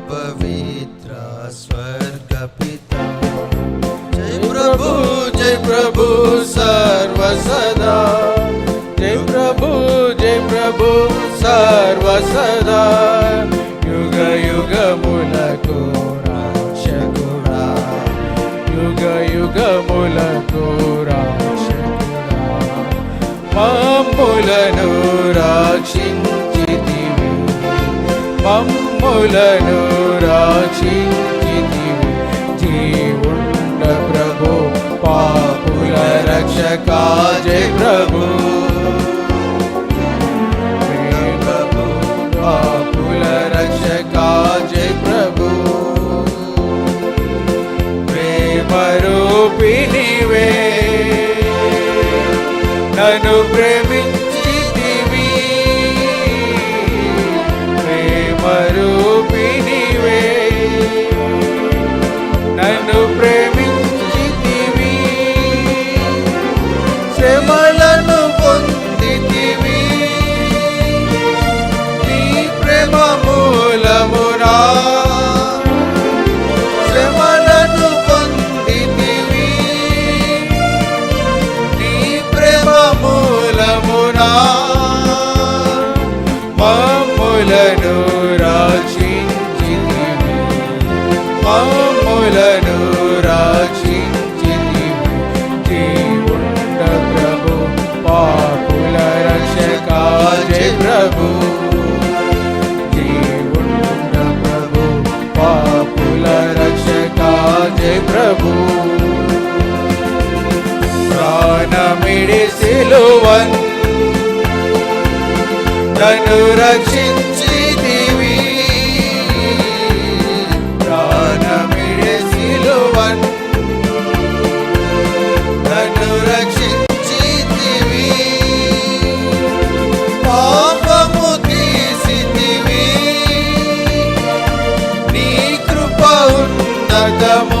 पवित्र स्वर्ग पिता जय प्रभु जय प्रभु सर्व सदा జై ప్రభు జై ప్రభు సర్వ సదా యుగ యుగములకు రక్షకుడా యుగ యుగములకు రక్షకుడా మమ్ములను రక్షించితివి మమ్ములను రక్షించితివి జీవుండ ప్రభు పాపుల రక్షక జయ ప్రభు. పాపుల రక్షక జయ ప్రభు. ప్రేమ రూపిణివే నన్ను ప్రేమించితివి శ్రమలను పొందితివి. నీ ప్రేమ మూలమురా శ్రమలను పొందితివి. నీ ప్రేమ మూలమురా ప్రాణమిడి సిలువన్. నన్ను రక్షించితివి ప్రాణమిడి సిలువన్. నన్ను రక్షించితివి పాపము తీసితివి నీ కృప ఉన్నతము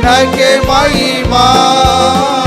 రక్షించితివి మమ్ములను